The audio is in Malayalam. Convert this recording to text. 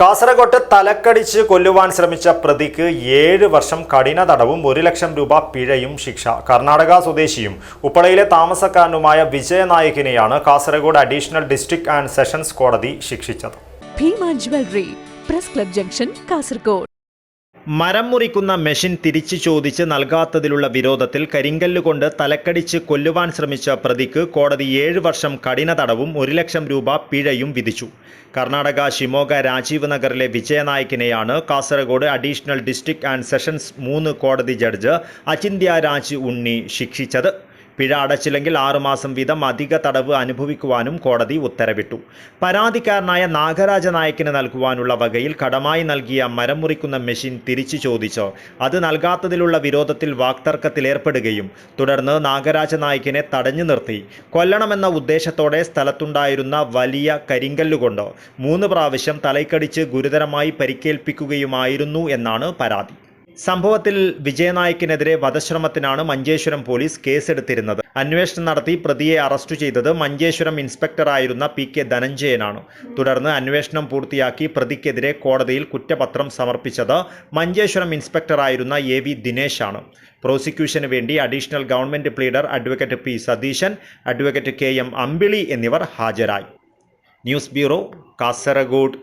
കാസർഗോട്ട് തലക്കടിച്ച് കൊല്ലുവാൻ ശ്രമിച്ച പ്രതിക്ക് ഏഴ് വർഷം കഠിന തടവും ഒരു ലക്ഷം രൂപ പിഴയും ശിക്ഷ. കർണാടക സ്വദേശിയും ഉപ്പളയിലെ താമസക്കാരനുമായ വിജയനായകിനെയാണ് Kasaragod additional district and sessions കോടതി ശിക്ഷിച്ചത്. Bhima jewellery press club junction Kasaragod. മരം മുറിക്കുന്ന മെഷീൻ തിരിച്ചു ചോദിച്ച് നൽകാത്തതിലുള്ള വിരോധത്തിൽ കരിങ്കല്ലുകൊണ്ട് തലക്കടിച്ച് കൊല്ലുവാൻ ശ്രമിച്ച പ്രതിക്ക് കോടതി ഏഴ് വർഷം കഠിന തടവും ഒരു ലക്ഷം രൂപ പിഴയും വിധിച്ചു. കർണാടക ഷിമോഗ രാജീവ് നഗറിലെ വിജയനായകിനെയാണ് Kasaragod additional district and sessions മൂന്ന് കോടതി ജഡ്ജ് അചിന്ത്യ രാജ് ഉണ്ണി ശിക്ഷിച്ചത്. പിഴ അടച്ചില്ലെങ്കിൽ ആറുമാസം വീതം അധിക തടവ് അനുഭവിക്കുവാനും കോടതി ഉത്തരവിട്ടു. പരാതിക്കാരനായ നാഗരാജ നായക്കിന് നൽകുവാനുള്ള വകയിൽ കടമായി നൽകിയ മരം മുറിക്കുന്ന മെഷീൻ തിരിച്ചു ചോദിച്ച് അത് നൽകാത്തതിലുള്ള വിരോധത്തിൽ വാക്തർക്കത്തിലേർപ്പെടുകയും തുടർന്ന് നാഗരാജ നായക്കിനെ തടഞ്ഞു നിർത്തി. കൊല്ലണമെന്ന ഉദ്ദേശത്തോടെ സ്ഥലത്തുണ്ടായിരുന്ന വലിയ കരിങ്കല്ലുകൊണ്ട് മൂന്ന് പ്രാവശ്യം തലയ്ക്കടിച്ച് ഗുരുതരമായി പരിക്കേൽപ്പിക്കുകയുമായിരുന്നു എന്നാണ് പരാതി. സംഭവത്തിൽ വിജയനായിക്കിനെതിരെ വധശ്രമത്തിനാണ് മഞ്ചേശ്വരം പോലീസ് കേസെടുത്തിരുന്നത്. അന്വേഷണം നടത്തി പ്രതിയെ അറസ്റ്റ് ചെയ്തത് മഞ്ചേശ്വരം ഇൻസ്പെക്ടറായിരുന്ന പി കെ ധനഞ്ജയനാണ്. തുടർന്ന് അന്വേഷണം പൂർത്തിയാക്കി പ്രതിക്കെതിരെ കോടതിയിൽ കുറ്റപത്രം സമർപ്പിച്ചത് മഞ്ചേശ്വരം ഇൻസ്പെക്ടറായിരുന്ന എ വി ദിനേശാണ്. പ്രോസിക്യൂഷന് വേണ്ടി additional government pleader advocate P Satheesan advocate K M Ambili എന്നിവർ ഹാജരായി. News bureau Kasaragod.